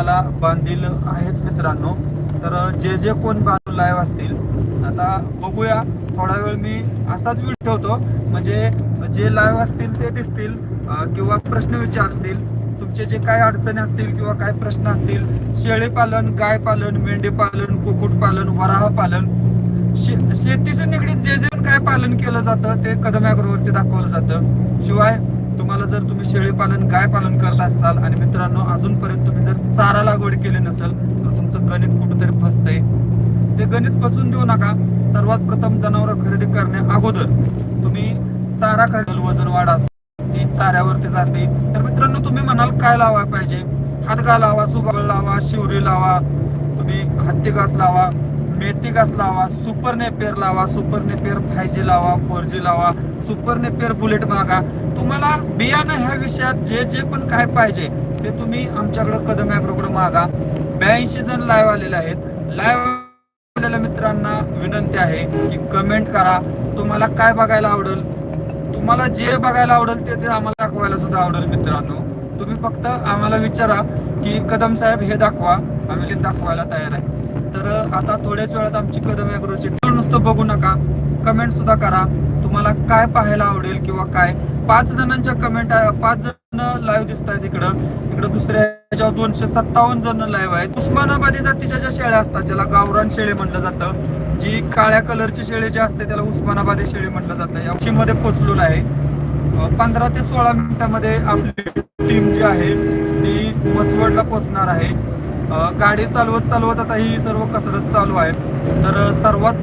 तुम्हाला बांधील आहेच मित्रांनो. तर जे जे कोण बांधून लाईव्ह असतील आता बघूया. थोडा वेळ मी असाच वेळ ठेवतो. म्हणजे जे लाईव्ह असतील ते दिसतील किंवा प्रश्न विचारतील तुमचे जे काय अडचणी असतील किंवा काय प्रश्न असतील शेळी पालन गाय पालन मेंढी पालन कुक्कुट पालन वराह पालन शे शेतीशी निगडीत जे जे काय पालन केलं जातं ते कदम दाखवलं जातं. शिवाय तुम्हाला जर तुम्ही शेळी पालन गाय पालन करत असाल आणि मित्रांनो अजूनपर्यंत तुम्ही जर चारा लागवड केली नसेल तर तुमचं गणित कुठंतरी फसतंय. ते गणित फसून देऊ नका. सर्वात प्रथम जनावर खरेदी करण्या अगोदर तुम्ही चारा खरेदी वजन वाढ. असेल ती चाऱ्यावरतीच असते तर मित्रांनो तुम्ही म्हणाल काय लावायला पाहिजे? हातगा लावा सुगाळ लावा शिवरी लावा तुम्ही हत्ती घास लावा मेथी घास लावा सुपर नेपेर लावा सुपर नेपेर फायजी लावा फोर जी लावा सुपर नेपेर बुलेट मागा. तुम्हाला बियाणं ह्या विषयात जे जे पण काय पाहिजे ते तुम्ही आमच्याकडे कदम ॲग्रोकडे मागा. ब्याऐंशी जण लाईव्ह आलेले आहेत. लाईव्ह आलेल्या मित्रांना विनंती आहे की कमेंट करा. तुम्हाला काय बघायला आवडेल? तुम्हाला जे बघायला आवडेल ते ते आम्हाला दाखवायला सुद्धा आवडेल मित्रांनो. तुम्ही फक्त आम्हाला विचारा की कदम साहेब हे दाखवा. आम्ही दाखवायला तयार आहे. तर आता थोड्याच वेळात आमची कदम ॲग्रोची नुसतं बघू नका. कमेंट सुद्धा करा. तुम्हाला काय पाहायला आवडेल किंवा काय? पाच जणांच्या कमेंट पाच जण लाईव्ह दिसत आहेत इकडं. इकडं दुसऱ्या ह्याच्यावर दोनशे सत्तावन्न जण लाईव्ह आहेत. उस्मानाबादी जातीच्या ज्या शेळ्या असतात ज्याला गावरान शेळी म्हटलं जातं. जी काळ्या कलरची शेळी जी असते त्याला उस्मानाबादी शेळी म्हटलं जातं. या मध्ये पोचलेलं आहे. पंधरा ते सोळा मिनिटामध्ये आपली टीम जी आहे ती मसवडला पोचणार आहे. गाडी चालवत चालवत आता ही सर्व कसरत चालू आहे. तर सर्वात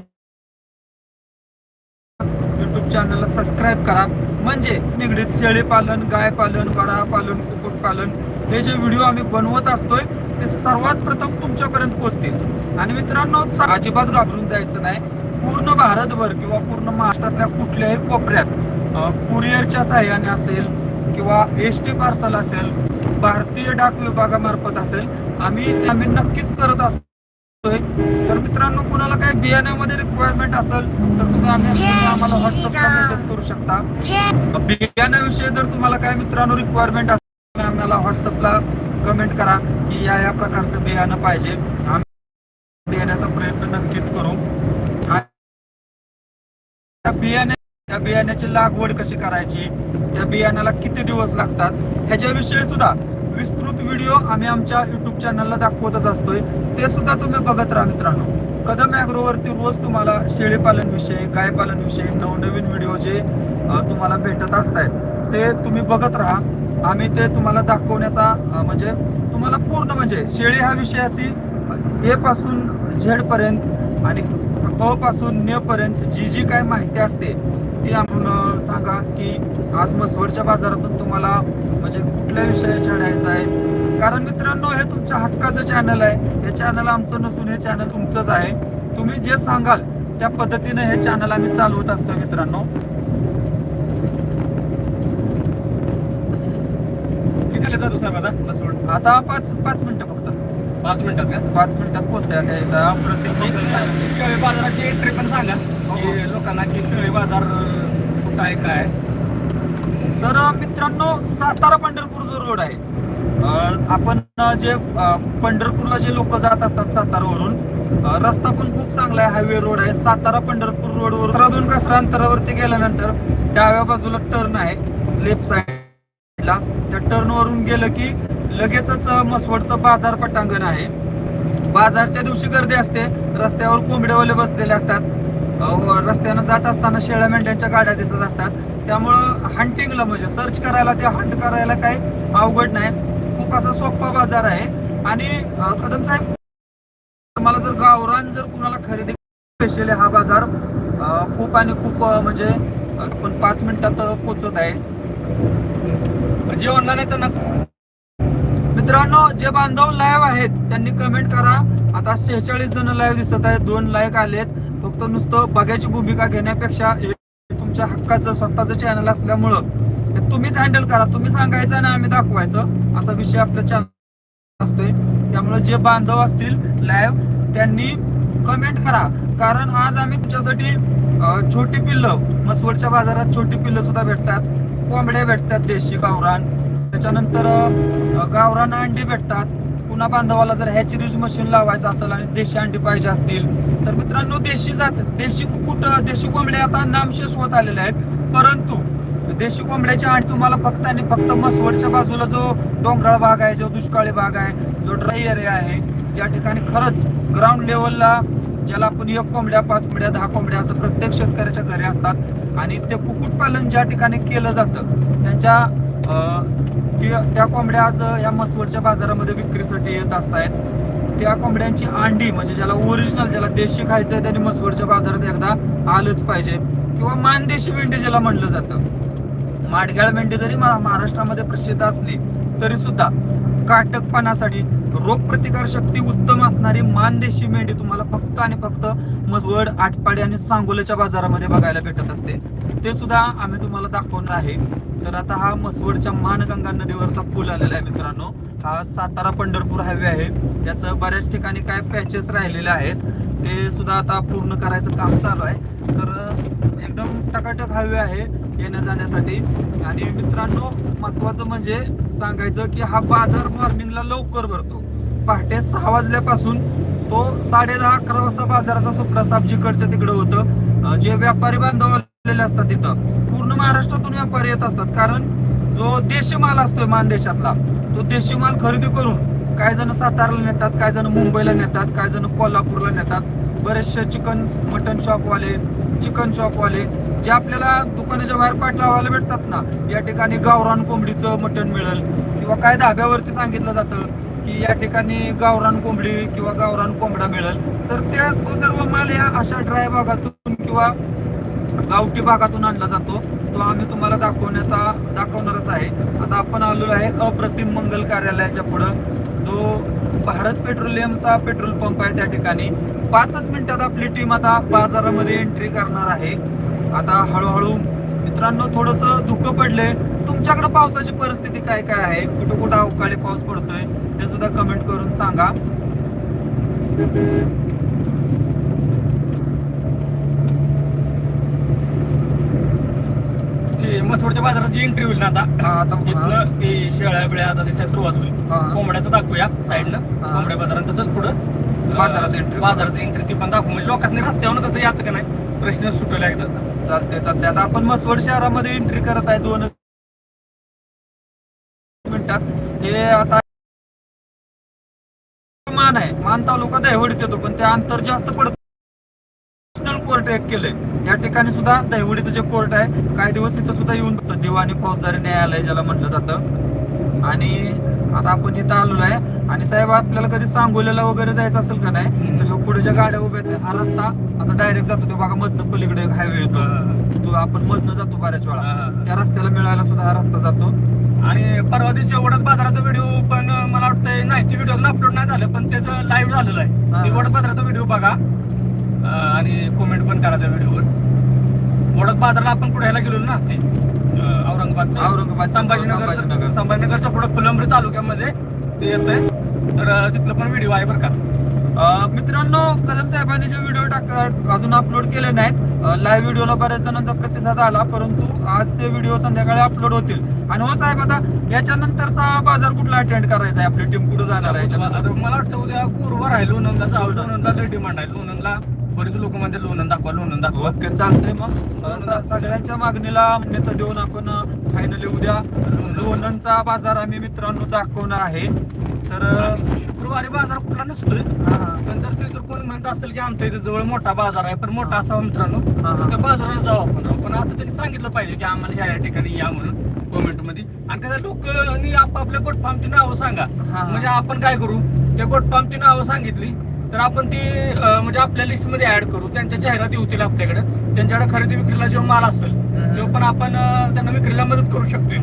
युट्यूब चॅनलला सबस्क्राईब करा. म्हणजे निगडीत शेळी पालन गाय पालन वरा पालन कुक्कुट पालन हे जे व्हिडिओ आम्ही बनवत असतोय ते सर्वात प्रथम तुमच्यापर्यंत पोहोचतील. आणि मित्रांनो अजिबात घाबरून जायचं नाही. पूर्ण भारतभर किंवा पूर्ण महाराष्ट्रातल्या कुठल्याही कोपऱ्यात कुरिअरच्या सहाय्याने असेल किंवा एस टी पार्सल असेल भारतीय डाक विभागामार्फत असेल आम्ही आम्ही नक्कीच करत असतो. तर मित्रांनो कुणाला काही बियाण्यामध्ये रिक्वायरमेंट असेल तर तुम्ही आम्ही तुम्ही आम्हाला व्हॉट्सअपला मेसेज करू शकता. बियाण्याविषयी जर तुम्हाला काय मित्रांनो रिक्वायरमेंट असेल आम्हाला व्हॉट्सअपला कमेंट करा की या या प्रकारचं बियाणं पाहिजे. आम्ही देण्याचा प्रयत्न नक्कीच करू. त्या बियाणे त्या बियाण्याची लागवड कशी करायची त्या बियाण्याला किती दिवस लागतात ह्याच्याविषयी सुद्धा विस्तृत व्हिडिओ आम्ही आमच्या युट्यूब चॅनलला दाखवतच असतोय. ते सुद्धा तुम्ही बघत राहा मित्रांनो. कदम ॲग्रोवरती रोज तुम्हाला शेळीपालन विषयी गायपालन विषयी नवनवीन व्हिडिओ जे तुम्हाला भेटत असतात ते तुम्ही बघत राहा. आम्ही ते तुम्हाला दाखवण्याचा म्हणजे तुम्हाला पूर्ण म्हणजे शेळी हा विषय अशी ए पासून झेड पर्यंत आणि क पासून न पर्यंत जी जी काय माहिती असते ती आपण सांगा की आज मसवडच्या बाजारातून तुम्हाला म्हणजे कुठल्या विषयाच्या द्यायचं आहे? कारण मित्रांनो हे तुमच्या हक्काचं चॅनल आहे. हे चॅनल आमचं नसून हे चॅनल तुमचंच आहे. तुम्ही जे सांगाल त्या पद्धतीने हे चॅनल आम्ही चालवत असतो मित्रांनो. कितीला जातो साहेब आता? मसवड आता पाच पाच मिनिटं फक्त. पाच मिनिटात का? पाच मिनिटात पोहोचते आता इथं शेळी बाजाराची एंट्री पण सांगा. की लोकांना की शेळी बाजार कुठं आहे काय आहे. तर मित्रांनो सातारा पंढरपूर जो रोड आहे अं, आपण जे अं, पंढरपूरला जे लोक जात असतात सातारावरून अं, रस्ता पण खूप चांगला आहे हायवे रोड आहे. सातारा पंढरपूर रोडवर सरादून कसरा अंतरावरती गेल्यानंतर डाव्या बाजूला टर्न आहे लेफ्ट साईडला त्या टर्न वरून गेलं की लगेचच मसवडचं बाजार पटांगण आहे. बाजारच्या दिवशी गर्दी असते. रस्त्यावर कोंबड्यावाले बसलेले असतात. रस्त्यानं जात असताना शेळ्या मेंढ्यांच्या गाड्या दिसत असतात. त्यामुळं हंटिंगला म्हणजे सर्च करायला ते हंट करायला काही अवघड नाही. खूप असा सोपा बाजार आहे. आणि कदम साहेब मला जर गावरान जर कुणाला खरेदी स्पेशली हा बाजार खूप आणि खूप म्हणजे पण पाच मिनिटात पोचत आहे. म्हणजे ऑनलाईन आहे त्यांना मित्रांनो जे बांधव लाईव्ह आहेत त्यांनी कमेंट करा. आता शेहेचाळीस जण लाईव्ह दिसत आहेत दोन लाईक आलेत. फक्त नुसतं बघायची भूमिका घेण्यापेक्षा तुमच्या हक्काचं स्वतःचं चॅनल असल्यामुळं. तुम्हीच हँडल करा. तुम्ही सांगायचं आणि आम्ही दाखवायचं. असा विषय आपल्या चॅनल असतोय. त्यामुळे जे बांधव असतील लाईव्ह त्यांनी कमेंट करा. कारण आज आम्ही तुमच्यासाठी छोटी पिल्लं मसवडच्या बाजारात छोटी पिल्लं सुद्धा भेटतात. कोंबड्या भेटतात देशी गावरान. त्याच्यानंतर गावरानं अंडी भेटतात. पुन्हा बांधवाला जर हॅचरीज मशीन लावायचं असेल आणि देशी अंडी पाहिजे असतील तर मित्रांनो देशी जात देशी कुकुट देशी कोंबड्या आता नामशेष होत आलेले आहेत. परंतु देशी कोंबड्याची अंडी तुम्हाला फक्त आणि फक्त मसवडच्या बाजूला जो डोंगराळ भाग आहे जो दुष्काळी भाग आहे जो ड्राय एरिया आहे ज्या ठिकाणी खरंच ग्राउंड लेवलला ज्याला आपण एक कोंबड्या पाच कोंबड्या दहा कोंबड्या असं प्रत्येक शेतकऱ्याच्या घरी असतात. आणि ते कुक्कुटपालन ज्या ठिकाणी केलं जातं त्यांच्या की त्या कोंबड्या आज या मसवडच्या बाजारामध्ये विक्रीसाठी येत असतायत. त्या कोंबड्यांची अंडी म्हणजे ज्याला ओरिजिनल ज्याला देशी खायचं आहे त्याने मसवडच्या बाजारात एकदा आलंच पाहिजे. किंवा मानदेशी मेंढी ज्याला म्हणलं जातं. माडग्याळ मेंढी जरी महा- महाराष्ट्रामध्ये प्रसिद्ध असली तरी सुद्धा काटकपणासाठी रोगप्रतिकार शक्ती उत्तम असणारी मानदेशी मेंढी तुम्हाला फक्त आणि फक्त मसवड आटपाडी आणि सांगोल्याच्या बाजारामध्ये बघायला भेटत असते. ते सुद्धा आम्ही तुम्हाला दाखवणार आहे. तर आता हा मसवडच्या मानगंगा नदीवरचा पूल आलेला आहे मित्रांनो. हा सातारा पंढरपूर हायवे आहे. याचं बऱ्याच ठिकाणी काय पॅचेस राहिलेले आहेत ते सुद्धा आता पूर्ण करायचं काम चालू आहे. तर एकदम टकाटक हायवे आहे येण्या जाण्यासाठी. आणि मित्रांनो महत्वाचं म्हणजे सांगायचं की हा बाजार मॉर्निंगला लवकर भरतो. पहाटे सहा वाजल्यापासून तो साडे दहा अकरा वाजता बाजाराचा सुप्रसाब जिकडच्या तिकडे होतं. जे व्यापारी बांधव असतात तिथं महाराष्ट्रातून व्यापारी येत असतात. कारण जो देशी माल असतोय मानदेशातला तो देशी माल खरेदी करून काही जण साताराला नेतात काही जण मुंबईला नेतात काही जण कोल्हापूरला नेतात. बरेचसे चिकन मटन शॉपवाले चिकन शॉपवाले जे आपल्याला दुकानाच्या बाहेर पाठ लावायला भेटतात ना या ठिकाणी गावरान कोंबडीचं मटण मिळेल. किंवा काय धाब्यावरती सांगितलं जातं की या ठिकाणी गावरान कोंबडी किंवा गावरान कोंबडा मिळेल. तर त्या तो सर्व माल या अशा ड्राय भागातून किंवा गावठी भागातून आणला जातो. तो आम्ही तुम्हाला दाखवण्याचा दाखवणारच आहे. आता आपण आलेलो आहे अप्रतिम मंगल कार्यालयाच्या पुढं. जो भारत पेट्रोलियमचा पेट्रोल पंप आहे त्या ठिकाणी. पाचच मिनिटात आपली टीम आता बाजारामध्ये एंट्री करणार आहे. आता हळूहळू मित्रांनो थोडस धुकं पडले तुमच्याकडे पावसाची परिस्थिती काय काय आहे? कुठं कुठं अवकाळी पाऊस पडतोय? ते सुद्धा कमेंट करून सांगा. मसवडच्या बाजारात जी एंट्री होईल ना आता हा, आता ते शेळ्या बिळ्या आता दिसायला सुरुवात होईल. हा. कोंबड्याचं दाखवूया साईडनं. हा. कोंबड्या बाजारात तसंच पुढं. अं, बाजारात entry. बाजारात एंट्री ती पण दाखवू. म्हणजे लोकांनी रस्त्यावर कसं याचं का नाही? प्रश्न सुटवला एकदाचा. चालते चालते आता आपण मसवड शहरामध्ये एंट्री करत आहे दोन मिनिटात. हे आता मान आहे. मान तालुका दहिवडीत येतो पण ते अंतर जास्त पडत कोर्ट एक केलंय. या ठिकाणी सुद्धा दहिवडीचं जे कोर्ट आहे काही दिवस इथं सुद्धा येऊन बघतो. दिवाणी फौजदारी न्यायालय ज्याला म्हटलं जातं. आणि आता आपण इथं आलेलो आहे. आणि साहेब आपल्याला कधी सांगोल्याला वगैरे जायचं असेल का नाही तर पुढे ज्या गाड्या उभ्या आहेत हा रस्ता असा डायरेक्ट जातो. तो बघा मधनं पलीकडे हायवे येतो. तो आपण मधनं जातो बऱ्याच वेळा. त्या रस्त्याला मिळायला सुद्धा हा रस्ता जातो. आणि परवा दिवशी वडद बाजाराचा व्हिडिओ पण मला वाटतं नाही ते व्हिडिओ अपलोड नाही झालं पण त्याचं लाईव्ह झालेलं. आहे. वडद बाजाराचा व्हिडिओ बघा. आणि कमेंट पण करा त्या व्हिडिओवर वडद बाजारला आपण कुठे ह्याला गेलो ना ते अं, औरंगाबादचं. औरंगाबाद संभाजीनगर संभाजीनगर. संभाजीनगरच्या पुढे फुलंब्री तालुक्यामध्ये ते येतंय. तर अं, तिथलं पण व्हिडिओ आहे बरं का. मित्रांनो कदम साहेबांनी जे व्हिडिओ टाक अजून अपलोड केले नाहीत. लाईव्ह व्हिडिओला बऱ्याच जणांचा प्रतिसाद आला परंतु आज ते व्हिडिओ संध्याकाळी अपलोड होतील. आणि हो साहेब आता याच्या नंतरचा बाजार कुठला अटेंड करायचा आहे? आपली टीम कुठे जाणार आहे मला वाटतं उद्या गुरुवार आहे जाऊ लोणंदला डिमांड आहे. लोणंदला बरेच लोक म्हणते लोणंद दाखवा लोणंद दाखवा. ओके चालतंय मग. सगळ्यांच्या मागणीला मान्यता देऊन आपण फायनली उद्या लोणंदचा बाजार आम्ही मित्रांनो दाखवणार आहे. तर शुक्रवारी बाजार कुठला नसतोय. पण जर तिथं कोण म्हणत असेल की आमच्या इथे जवळ मोठा बाजार आहे पण मोठा असावा मित्रांनो. त्या बाजाराला जाऊ आपण. पण आता त्यांनी सांगितलं पाहिजे की आम्हाला ह्या या ठिकाणी या म्हणून कमेंटमध्ये आणि कसं लोकांनी आपापल्या गोट फार्मची नावं सांगा. म्हणजे आपण काय करू? त्या गोट फार्मची नावं सांगितली. तर आपण ती म्हणजे आपल्या लिस्टमध्ये ऍड करू. त्यांच्या जाहिराती होतील आपल्याकडे. त्यांच्याकडे खरेदी विक्रीला जो माल असेल. तो पण आपण त्यांना विक्रीला मदत करू शकतोय.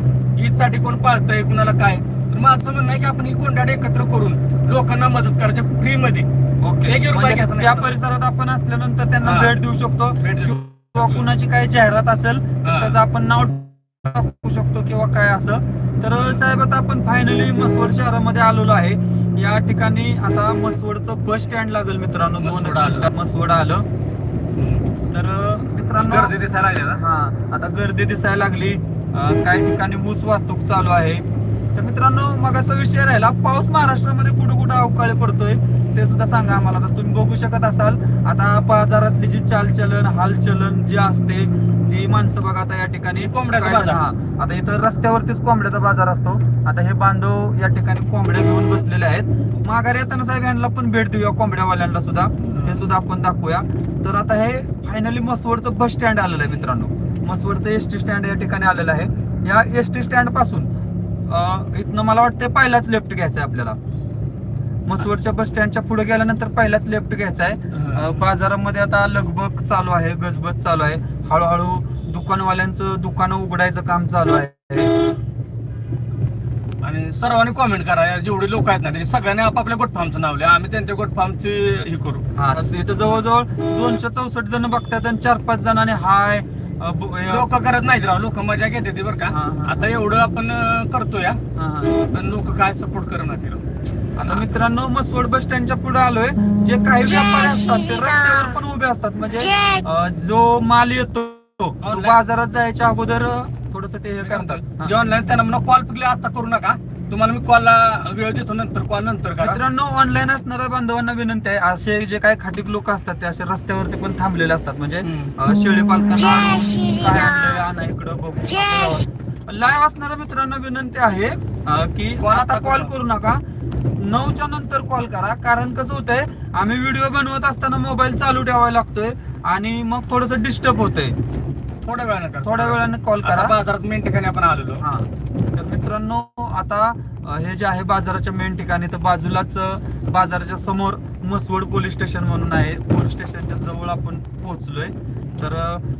ईदसाठी कोण पाळतंय कुणाला काय? तर माझं म्हणणं आहे की आपण ही कोंडाडे एकत्र करून लोकांना मदत करायच्या फ्री मध्ये म्हणजे त्या. परिसरात आपण असल्यानंतर त्यांना. भेट देऊ शकतो किंवा कुणाची काही जाहिरात असेल. त्याचं आपण नाव टाकू शकतो किंवा काय असं. तर साहेब आता आपण फायनली मसवड शहरामध्ये आलेलो आहे. या ठिकाणी आता मसवडचं बस स्टँड लागेल मित्रांनो मसवड दोनच आलं. मिनिटात मसवड आलं. तर मित्रांनो गर्दी दिसायला लागली ना? हा आता गर्दी दिसायला लागली. अं, काही ठिकाणी ऊस वाहतूक चालू आहे. तर मित्रांनो मगाचा विषय राहिला पाऊस महाराष्ट्रामध्ये कुठं कुठं अवकाळी पडतोय ते सुद्धा सांगा आम्हाला. आता तुम्ही बघू शकत असाल आता बाजारातली जी चालचलन हालचलन जी असते ती माणसं बघा आता या ठिकाणी कोंबड्याचा बाजार. हा. आता इथं रस्त्यावरतीच कोंबड्याचा बाजार असतो. आता हे बांधव या ठिकाणी कोंबड्या घेऊन बसलेले आहेत. माघारी येताना साहेब यांना पण भेट देऊया कोंबड्यावाल्यांना सुद्धा. हे सुद्धा आपण दाखवूया. तर आता हे फायनली मसवडचं बस स्टँड आलेलं आहे मित्रांनो. मसवडचं एस टी स्टँड या ठिकाणी आलेलं आहे. या एस टी स्टँडपासून अं, इथनं मला वाटतं पहिलाच लेफ्ट घ्यायचा आहे आपल्याला. मसवडच्या बस स्टँडच्या पुढे गेल्यानंतर पहिलाच लेफ्ट घ्यायचा आहे. बाजारामध्ये आता लगबग चालू आहे गजबज चालू आहे. हळूहळू दुकानवाल्यांचं दुकानं उघडायचं काम चालू आहे. आणि सर्वांनी कॉमेंट करा यार जेवढे लोक आहेत ना त्यांनी सगळ्यांनी आपापल्या गोट फार्मचं नाव लिहा आम्ही त्यांच्या गोट फार्मची हे करू. हा इथं जवळजवळ दोनशे चौसष्ट जण बघतात आणि चार पाच जणांनी हाय लोक करत नाहीत राव लोक मजा घेते ते बरं का. आता एवढं आपण करतो या. पण लोक काय सपोर्ट करणार. आता मित्रांनो मसवड बस स्टँडच्या पुढे आलोय. जे काही व्यापारी असतात ते रस्त्यावर पण उभे असतात. म्हणजे जो माल येतो तो. बाजारात जायच्या अगोदर थोडस ते हे करतात. जे ऑनलाईन त्यांना म्हणा कॉल पिकले आता करू नका. तुम्हाला मी कॉलला वेळ देतो नंतर कॉल नंतर करा. मित्रांनो ऑनलाईन असणाऱ्या बांधवांना विनंती आहे असे जे काही खाटीक लोक असतात ते असे रस्त्यावरती पण थांबलेले असतात. म्हणजे शेळी पालकांना. काय आणा इकडं बघू लाईव्ह असणाऱ्या मित्रांना विनंती आहे की आता कॉल करा. नका. नऊच्या नंतर कॉल करा. कारण कसं होतंय आम्ही व्हिडिओ बनवत असताना मोबाईल चालू ठेवावा लागतोय आणि मग थोडस डिस्टर्ब होतंय. थोड्या वेळानं करा. थोड्या वेळाने कॉल करा. बाजारात मेन ठिकाणी आपण आलेलो. हा. तर मित्रांनो आता हे जे आहे बाजाराच्या मेन ठिकाणी तर बाजूलाच बाजाराच्या समोर मसवड पोलीस स्टेशन म्हणून आहे. पोलीस स्टेशनच्या जवळ आपण पोहोचलोय. तर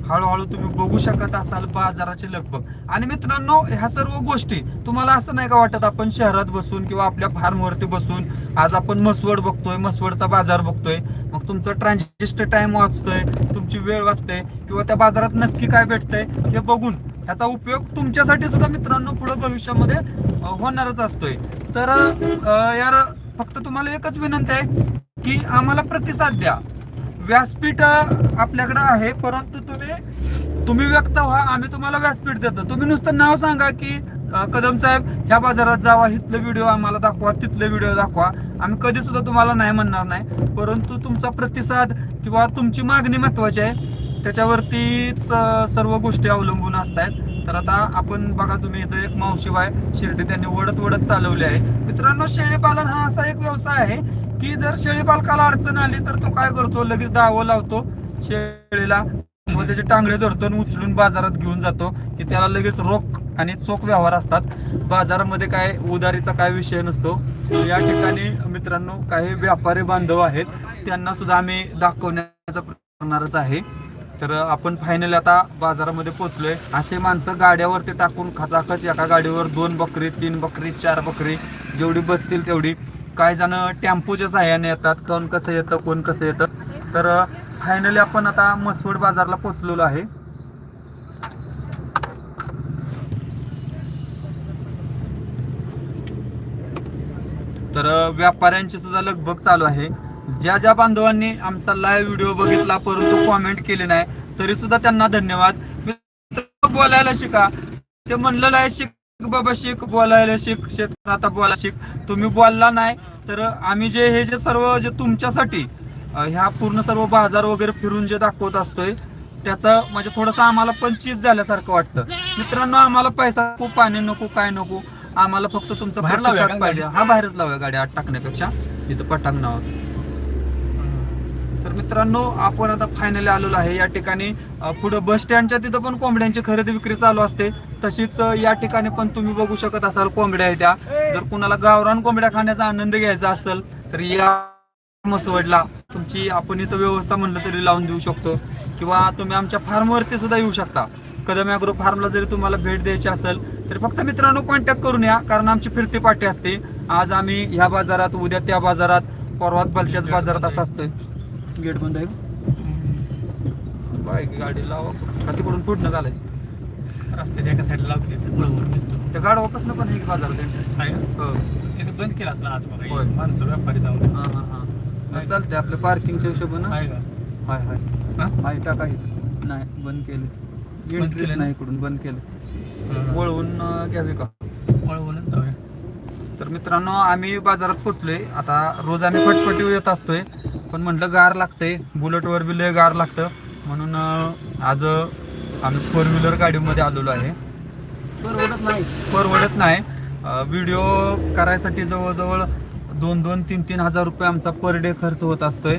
हळूहळू तुम्ही बघू शकत असाल बाजाराची लगबग. आणि मित्रांनो ह्या सर्व गोष्टी तुम्हाला असं नाही का वाटत आपण शहरात बसून किंवा आपल्या फार्मवरती बसून आज आपण मसवड बघतोय मसवडचा बाजार बघतोय. मग तुमचं ट्रान्झिस्ट टाइम वाचतोय तुमची वेळ वाचते किंवा त्या बाजारात नक्की काय भेटतंय हे बघून ह्याचा उपयोग तुमच्यासाठी सुद्धा मित्रांनो पुढे भविष्यामध्ये होणारच असतोय. तर यार फक्त तुम्हाला एकच विनंती आहे की आम्हाला प्रतिसाद द्या. व्यासपीठ आपल्याकडे आहे परंतु तुम्ही तुम्ही व्यक्त व्हा आम्ही तुम्हाला व्यासपीठ देतो. तुम्ही नुसतं नाव सांगा की कदम साहेब ह्या बाजारात जावा इथलं व्हिडिओ आम्हाला दाखवा तिथले व्हिडिओ दाखवा. आम्ही कधी सुद्धा तुम्हाला नाही म्हणणार नाही. परंतु तुमचा प्रतिसाद किंवा तुमची मागणी महत्वाची आहे. त्याच्यावरतीच सर्व गोष्टी अवलंबून असतात. तर आता आपण बघा तुम्ही इथं एक मावशीबाय शिर्डी त्यांनी वडत वडत चालवली आहे. मित्रांनो शेळीपालन हा असा एक व्यवसाय आहे की जर शेळीपालकाला अडचण आली तर तो काय करतो? लगेच दावं लावतो शेळीला. मग त्याचे टांगडे धरतो आणि उचलून बाजारात घेऊन जातो की त्याला लगेच रोख आणि चोख व्यवहार असतात. बाजारामध्ये काय उदारीचा काय विषय नसतो. या ठिकाणी मित्रांनो काही व्यापारी बांधव आहेत. त्यांना सुद्धा आम्ही दाखवण्याचा प्रयत्न करणारच आहे. तर आपण फायनली आता बाजारामध्ये पोहोचलोय. असे माणसं गाड्यावरती टाकून खचाखच एका गाडीवर दोन बकरी तीन बकरी चार बकरी जेवढी बसतील तेवढी. काय जण टेम्पोच्या सहाय्याने येतात कोण कसं येतं कोण कसं येतं. तर फायनली आपण आता मसवड बाजारला पोचलेलो आहे. तर व्यापाऱ्यांची सुद्धा लगबग चालू आहे. ज्या ज्या बांधवांनी आमचा लाईव्ह व्हिडिओ बघितला परंतु कॉमेंट केले नाही तरी सुद्धा त्यांना धन्यवाद. बोलायला शिका. ते म्हणलेलं आहे शिक बाबा शिक. बोलायला शिक. शेत आता बोला शिक. तुम्ही बोलला नाही तर आम्ही जे हे जे सर्व जे तुमच्यासाठी ह्या पूर्ण सर्व बाजार वगैरे फिरून जे दाखवत असतोय त्याचं म्हणजे थोडंसं आम्हाला पण चीज झाल्यासारखं वाटतं. मित्रांनो आम्हाला पैसा नको पाणी नको काय नको. आम्हाला फक्त तुमचा प्रतिसाद पाहिजे? हा बाहेरच लावूया गाडी आत टाकण्यापेक्षा. इथं पटांगणावर. तर मित्रांनो आपण आता फायनली आलेलो आहे. या ठिकाणी पुढं बस स्टँडच्या तिथं पण कोंबड्यांची खरेदी विक्री चालू असते. तशीच या ठिकाणी पण तुम्ही बघू शकत असाल कोंबड्या आहेत त्या. जर कुणाला गावरान कोंबड्या खाण्याचा आनंद घ्यायचा असेल तर या मसवडला तुमची आपण इथं व्यवस्था म्हणलं तरी लावून देऊ शकतो. किंवा तुम्ही आमच्या फार्मवरती सुद्धा येऊ शकता. कदम ॲग्रो फार्मला जरी तुम्हाला भेट द्यायची असेल तरी फक्त मित्रांनो कॉन्टॅक्ट करून या कारण आमची फिरती पाठी असते. आज आम्ही ह्या बाजारात उद्या त्या बाजारात परवात भलत्याच बाजारात असं असतोय. गेट बंद आहे का? बाय गाडी लावा. का तिकडून पुढनं घालायची रस्त्याच्या एका साईडला लावतो तिथे बरोबर दिसतो त्या गाडवापासून पण आहे. की बाजारात? हो. तिथे बंद केला असला आज बघा होय. माणसं व्यापारी जाऊन. हा हा हा. मग चालतंय आपल्या पार्किंगच्या हिशोबानं. आहे का? हाय हाय. हा? हाय टाका इथं. नाही बंद केले. बंद एंट्रीच केलं नाही इकडून बंद केलं. हा. वळवून अं, घ्यावी का? वळवूनच जाऊया. तर मित्रांनो आम्ही बाजारात पोचलोय. आता रोज आम्ही फटफटी येत असतोय. पण म्हटलं गार लागतंय. बुलेटवर बी लय गार लागतं. म्हणून आज आम्ही फोर व्हीलर गाडीमध्ये आलेलो आहे. परवडत नाही. परवडत नाही. व्हिडिओ करायसाठी जवळजवळ दोन दोन तीन तीन हजार रुपये आमचा पर डे खर्च होत असतोय.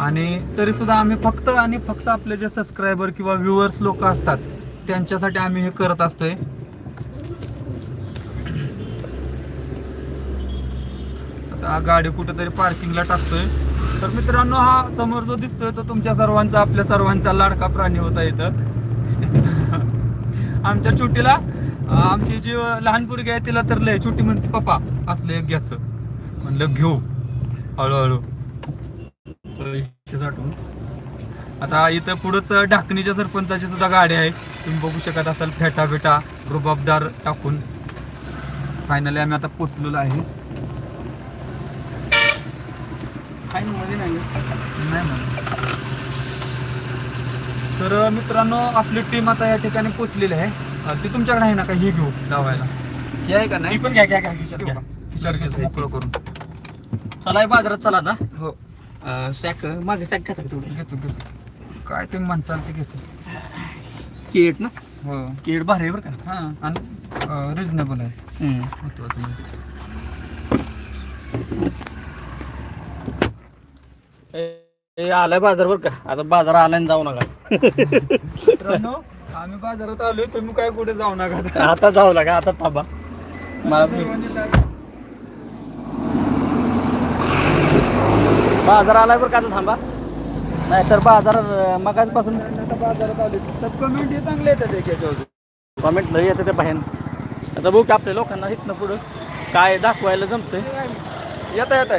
आणि तरी सुद्धा आम्ही फक्त आणि फक्त आपले जे सबस्क्रायबर किंवा व्ह्युअर्स लोक असतात त्यांच्यासाठी आम्ही हे करत असतोय. आता गाडी कुठेतरी पार्किंगला टाकतोय. तर मित्रांनो हा समोर जो दिसतोय तो तुमच्या सर्वांचा आपल्या सर्वांचा लाडका प्राणी होता इथं. आमच्या छुट्टीला आमची जी लहान पोरगी आहे तिला तर लय चुटी म्हणते पप्पा असलं एक घ्यायचं. म्हणलं घेऊ. हळूहळू. साठवून. आता इथं पुढंच ढाकणीच्या सरपंचाची सुद्धा गाडी आहे. तुम्ही बघू शकत असाल फेटा फेटा रुबाबदार टाकून. फायनली आम्ही आता पोचलेलो आहे. फाईन मध्ये नाही नाही म्हणून तर मित्रांनो आपली टीम आता या ठिकाणी पोचलेली आहे. अं, ती तुमच्याकडे आहे ना का? हे घेऊ लावायला हे आहे का नाही? पण घ्या घ्या घ्या खिशात घ्या. का? खिशात घेतो. मोकळं करून. चला हे बाजारात चला आता. हो. अं, सॅक मागे सॅक घेता का तेवढं? घेतो घेतो. काय तुम्ही म्हणसाल ते घेतो. केट ना? हो. केट भारी आहे बरं का. हां आणि रिजनेबल आहे. हम्म. महत्वाचं म्हणजे. ए- आलाय बाजार बरं का? आता बाजार आलाय आणि जाऊ नका. मित्रांनो आम्ही बाजारात आलोय तुम्ही काय कुठे जाऊ नका आता. आता जाऊ लागा आता थांबा. मला बाजार आलाय बरं का आता थांबा? नाहीतर बाजार मगाचपासून आता बाजारात आलोय. तर कमेंट हे चांगले येतात एक याच्यावर. कमेंट लई येते ते बाहेर. आता बघू की आपल्या लोकांना इथनं पुढं काय दाखवायला जमतंय. येत येत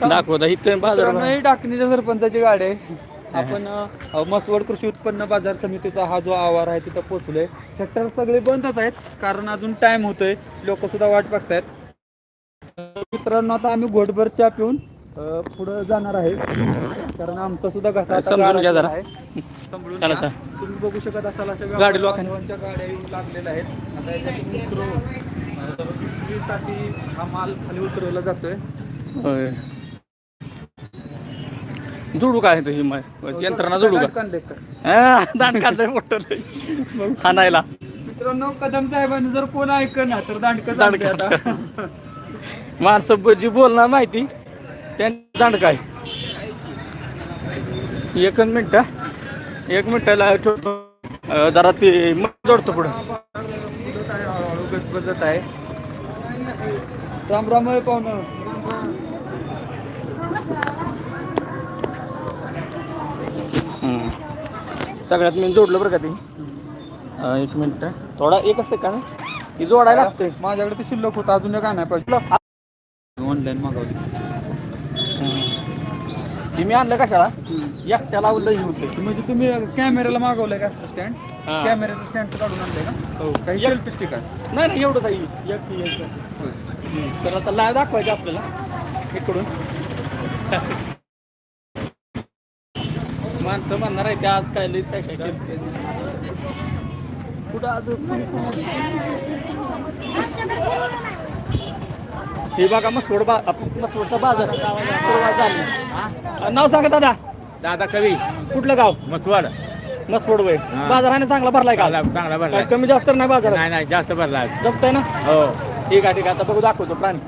दाखवता इथं बाजार टाकणीच्या सरपंचाची गाडी आहे आपण अ, मसवड कृषी उत्पन्न बाजार समितीचा हा जो आवार आहे तिथं पोहोचलोय शटर सगळे बंदच आहेत कारण अजून टाइम होतोय लोक सुद्धा वाट बघतायत अ, मित्रांनो आता आम्ही घोटभर चहा पिऊन अ, पुढं जाणार आहे कारण आमचा सुद्धा घसा आता समजून घ्या जरा. आहे. समजून चला, घ्या. चला. तुम्ही बघू शकत असाल अशा गाडी गाडी लोकांनी- लोकांच्या गाड्या येऊन लागलेल्या आहेत आता याच्यातून उतरवून अ, विक्रीसाठी हा माल खाली उतरवला जातोय होय. जोडू काय ही मा- यंत्रणा जोडू का? कंडक्टर हा, दांड काढलंय मोठं लय. हाणायला. मित्रांनो कदम साहेबांनी जर कोण ऐकलं ना तर दांडकं दांडकं. दांडकं माणसं जी बोलणार माहिती त्यांनी दांड काय एक मिनिट एक मिनिटाला ठेवतो. जरा ते मग जोडतो पुढं. गजबजत आहे राम राम आहे पाहुणं हम्म. सगळ्यात मी जोडलं बरं का ते? अं, एक मिनिट थोडा एकच आहे का? ना ही जोडायला लागते माझ्याकडे ते शिल्लक होतं अजून काय नाही पाहिजे. ऑनलाईन मागवली. ती मी आणलं कशाला? एकट्याला लई होते म्हणजे तुम्ही कॅमेऱ्याला मागवलंय का स्टँड हा. कॅमेऱ्याचं स्टँड काढून आणलंय का? हो. काही एक- सेल्फी स्टिक आहे. नाही नाही एवढं काही एक तर आता लाय दाखवायचं आपल्याला. इकडून. माणसं म्हणणार आहे ते आज काय लईच काय काय. कुठं अजून हे बघा मसवड बा आप- मसवडचा बाजार सुरुवात झाली. अं, नाव सांगा दादा. दादा कवी. कुठलं गाव? मसवाड. मसवड वय. बाजार आहे ना चांगला भरलाय का? चांगला चांगला भरला काय कमी जास्त नाही बाजार नाही नाही जास्त भरला जमतंय ना? हो. ठीक आहे ठीक आहे. आता बघू दाखवतो प्राणी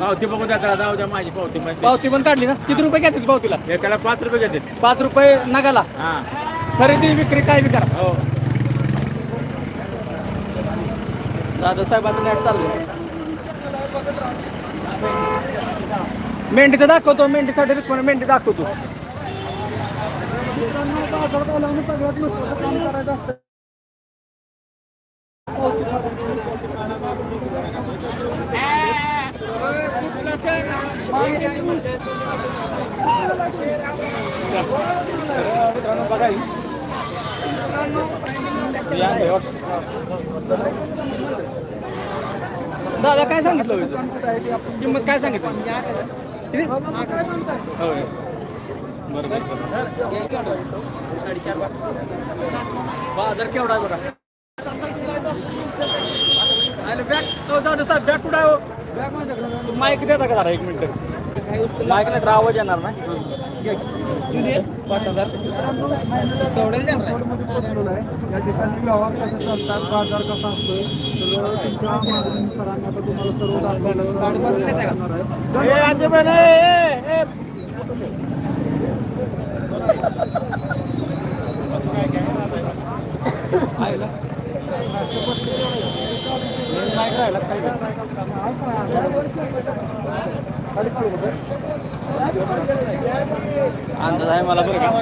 पावती बघू द्या त्याला जाऊ द्या माझी पावती म्हणजे पावती पण काढली ना? किती रुपये घेतात पावतीला? एकाला पाच रुपये घेते पाच रुपये नगाला. हा. खरेदी विक्री काय बी करा हो. दादा साहेबाचं नेट चाललंय मेंढीचं दाखवतो मेंढीसाठी रिक्वायरमेंट मेंढी दाखवतो. सगळ्यात महत्वाचं काम करायचं असतं मित्रांनो बघा. दादा काय सांगितलं? किंमत काय सांगितलं? होय. बरं बरं बरं. बाजार केवढा बघा बॅग कुठं आहे हो? माईक देता का जरा एक मिनिट? माईक नाही तर आवाज येणार नाही. पाच हजार या ठिकाणी व्यवहार कसे चालतात बाजार कसा तुमच्या सरांना तर तुम्हाला सर्व दाखवणार आहे. माईक राहिला काय अंदाज आहे मला बरं का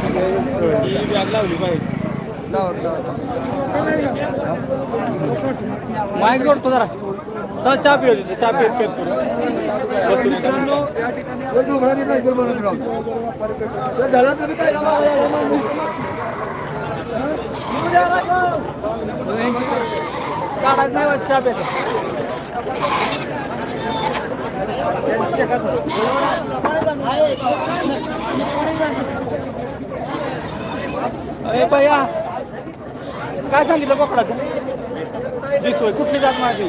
ही बॅग लावली पाहिजे माईक जोडतो जरा चल चहा पिऊ तिथे चहा पिऊ पेक करू बसून मित्रांनो या ठिकाणी काढायचं नाही वाटत चहा प्यायचं अरे भैया काय सांगितलं बोकडाचं वीस वय कुठली जात माझी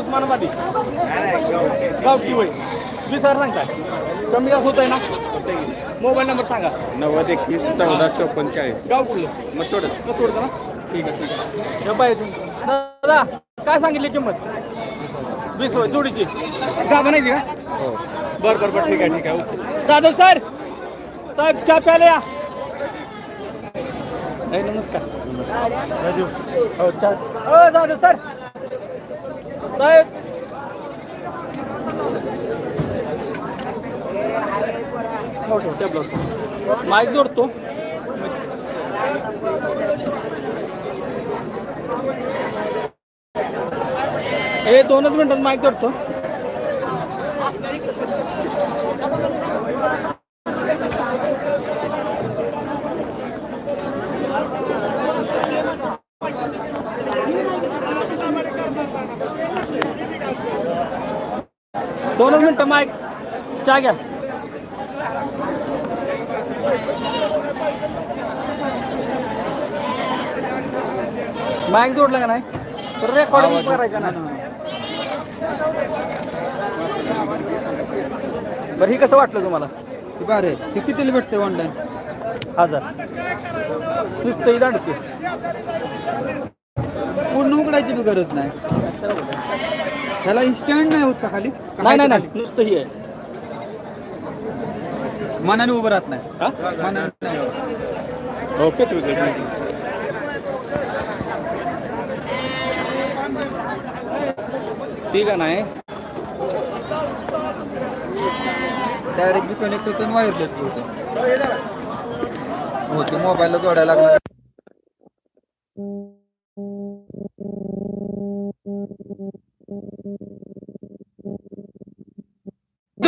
उस्मानाबादी गावठी वय. वीस हजार सांगताय कमी जास्त होत आहे ना? मोबाईल नंबर सांगा. नव्वद एकवीस चौदा चोपन्न चाळीस. गाव कुठलं? मग सोडत मग सोडतं ना? ठीक आहे ठीक आहे. या बाई तुम्ही. दादा काय सांगितली किंमत? वीस होय जोडीची. का? हो. बरं बरं बरं ठीक आहे ठीक आहे ओके. जाधव सर साहेब चहा प्यायला या. नमस्कार. जाधव सर साहेब हो ठेव टेबल माईक जोडतो हे दोनच मिनिटात माईक जोडतो. दोनच मिनिटं माईक चहा घ्या. माईक जोडलं का नाही? तर रेकॉर्डिंग करायचं ना. बरं ही कसं वाटलं तुम्हाला? बारे ती कितीला भेटते ऑनलाईन हजार. नुसतं ही दांडते पूर्ण उघडायची बी गरज नाही. त्याला स्टँड नाही होत का खाली? का नाही नाही नाही. नुसतं ही आहे? मनाने उभं राहत नाही. हा? मनाने. नाही उभं. ओके तुम्ही ठीक आहे नाही डायरेक्ट कनेक्ट होतं वायरलेस होतं. हो ते मोबाईलला जोडायला लागणार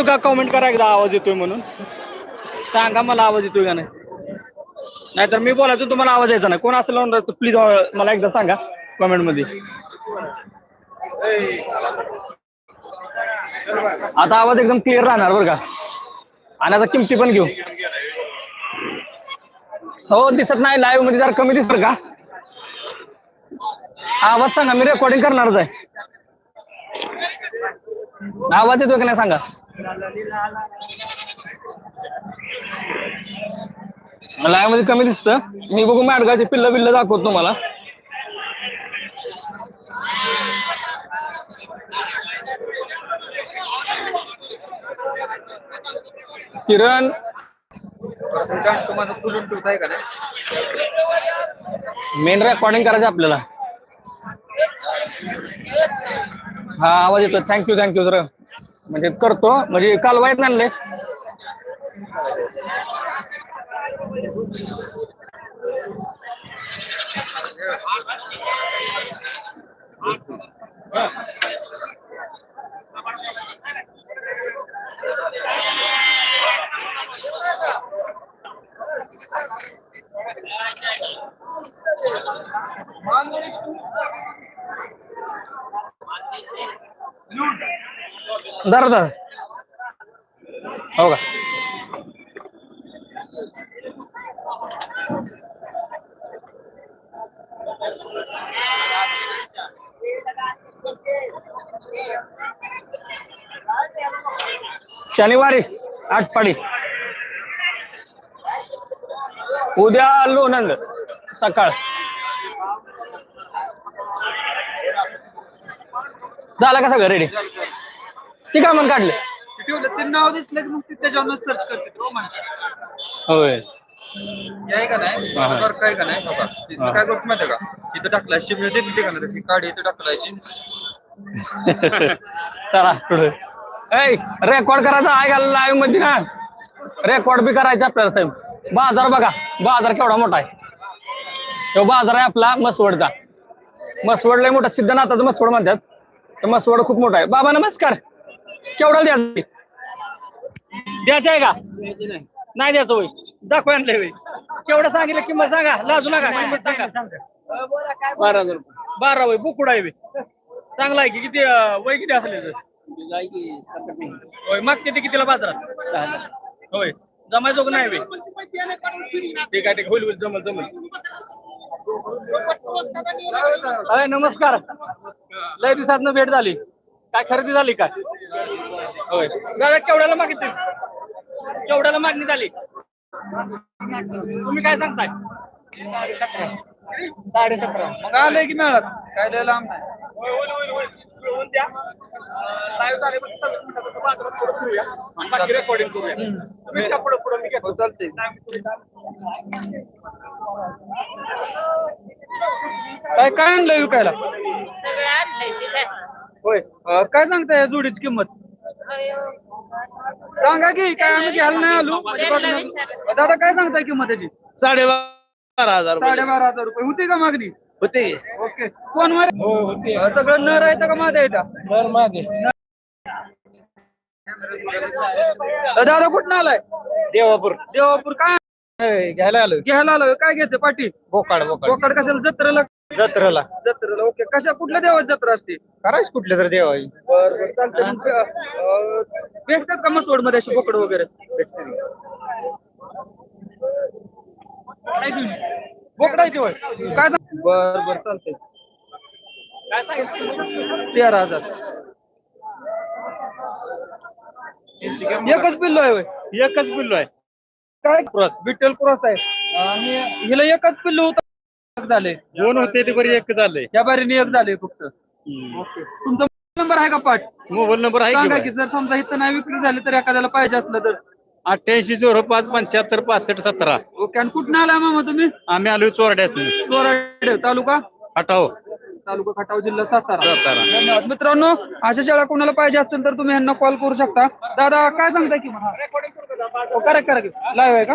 का कमेंट करा एकदा आवाज येतोय म्हणून? सांगा मला आवाज येतोय का नाही? नाहीतर मी बोलायचो तुम्हाला आवाज यायचा नाही. कोण असं लावून प्लीज मला एकदा सांगा कमेंटमध्ये. आता आवाज एकदम क्लिअर राहणार बरं का. आणि आता किमती पण घेऊ. हो दिसत नाही लाईव्हमध्ये जरा कमी दिसत का? आवाज सांगा मी रेकॉर्डिंग करणारच आहे. आवाज येतोय का नाही सांगा? लायमध्ये कमी दिसत. मी बघू मॅडगाचे पिल्ल बिल्ल दाखवतो तुम्हाला. किरण. मेन रेकॉर्डिंग करायचं आपल्याला. हा आवाज येतो थँक्यू थँक्यू सर म्हणजे करतो म्हणजे काल वाईट आणले दर दर हो का? शनिवारी आठपाडी. उद्या लोणंद सकाळ. झाला कसा घर रेडी ती का म्हणून काढले ठेवलं ते नाव दिसलं की मग ते त्याच्यावर सर्च करते हो होय. हे आहे का नाही? हा, हा. बरं काय का नाही? बघा. काय करतो माहिती का? इथं टाकलाय शिमला का नाही काढी इथं टाकलायची. चला पुढे. रेकॉर्ड करायचा आहे का लाईव्हमध्ये ना? रेकॉर्ड बी करायचं आपल्याला साहेब. बाजार बघा बाजार केवढा मोठा आहे. तो बाजार आहे आपला मसवडचा मसवड लय मोठा सिद्धनाथाचं मसवड म्हणतात. तर मसवड खूप मोठा आहे. बाबा नमस्कार. केवढा द्यायचं द्यायचं आहे का? नाही. द्यायचं होय. दाखवा आणलंय होय. केवढं सांगितलं किंमत सांगा. लाजू नका किंमत सांगा. बारा हजार रुपये. बारा वय बुकुड आहे. चांगला आहे की किती अं, वय किती असेल याचं? होय मग किती कितीला बाजारात? होय जमायचो का नाही बे. ठीक आहे ठीक आहे. होईल होईल जमल जमल. अरे नमस्कार. लय दिवसात भेट झाली. काय खरेदी झाली काय होय. केवढ्याला मागितली? केवढ्याला मागणी झाली? तुम्ही काय सांगताय? साडे सतरा मग आलंय की मिळत काय द्यायला लांब नाही. recording करूया. तुम्ही त्या पुढं- पुढं मी घेतो. चालते काय काय आणलंय विकायला? सगळं आणलंय. होय. अं, काय सांगताय या जोडीची किंमत. सांगा की काय आम्ही घ्यायला नाही आलो. म्हणजे बघणार. दादा काय सांगताय किंमत त्याची साडेबारा हजार साडेबारा हजार रुपये. होती का मागणी? होते. ओके. कोण मार अं, सगळं नर आहे का माझं आहे मागे. दादा कुठं आलाय? देवापूर. देवापूर. काय? घ्यायला आलो घ्यायला आलोय. काय पाठी बोकाड बोकाड. बोकड कशाला? जत्रेला जत्रेला. जत्रेला ओके. कशा कुठल्या देवाची जत्रा असते? करायच कुठले तर देवाई बर बर. चालतंय. मग, अं, भेटतात का मध्ये अशी बोकड वगैरे? देऊन. बोकड आहे काय सांग बर बर. चालतंय. काय सांगितलं? तेरा हजार. एकच पिल्लो आहे होय. एकच पिल्लो आहे. काय? क्रॉस विठ्ठल क्रॉस आहे. आणि हिला एकच पिल्लू होतं. झाले. दोन होते ते बरी एक झालंय त्या बारीने एक झाले फक्त. ओके. तुमचा नंबर आहे का पाठ मोबाईल नंबर सांगा आहे की जर समजा इथं नाही विक्री झाली तर एखाद्याला पाहिजे असलं तर. अठ्ठ्याऐंशी झिरो पाच पंच्याहत्तर पासष्ट सतरा. ओके आणि कुठं आलाय मामा तुम्ही? आम्ही आलो चोरड्यास चोराडे तालुका? हटाव तालुका खटाव जिल्हा सातारा. सातारा. धन्यवाद. मित्रांनो अशा शाळा कोणाला पाहिजे असतील तर तुम्ही यांना कॉल करू शकता. दादा काय सांगताय की मला? करा करा लाईव्ह आहे का?